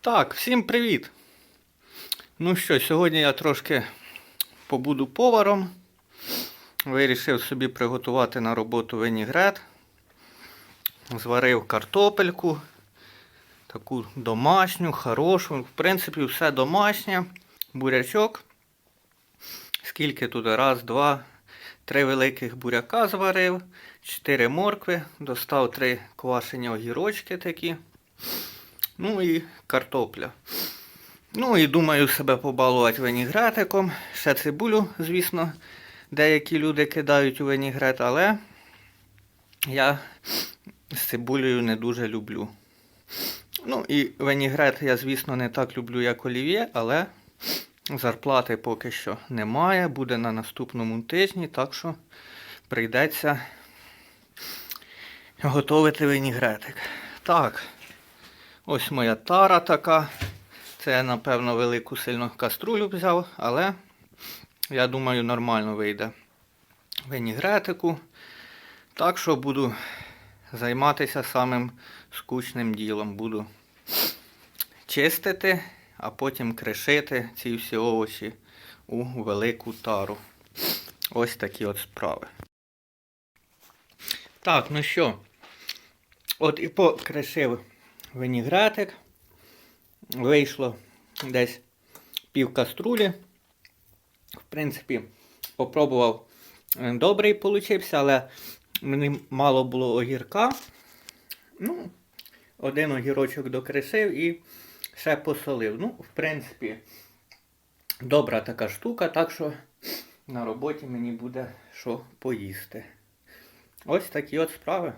Так, всім привіт! Ну що, сьогодні я трошки побуду поваром. Вирішив собі приготувати на роботу вінігрет. Зварив картопельку. Таку домашню, хорошу. В принципі, все домашнє. Бурячок. Скільки тут? Раз, два, три великих буряка зварив, чотири моркви, достав три квашені огірочки такі. Ну і картопля. Ну і думаю себе побалувати винігретиком. Ще цибулю, звісно, деякі люди кидають у винігрет, але я з цибулею не дуже люблю. Ну і винігрет я, звісно, не так люблю, як олів'є, але зарплати поки що немає. Буде на наступному тижні, так що прийдеться готувати винігретик. Так. Ось моя тара така. Це я, напевно, велику сильно каструлю взяв, але я думаю, нормально вийде винігретику. Так що буду займатися самим скучним ділом. Буду чистити, а потім кришити ці всі овочі у велику тару. Ось такі от справи. Так, ну що, от і покришив винігретик. Вийшло десь пів каструлі. В принципі, попробував е, добрий получився, але мені мало було огірка. Ну, один огірочок докришив і ще посолив. Ну, в принципі, добра така штука, так що на роботі мені буде що поїсти. Ось такі от справи.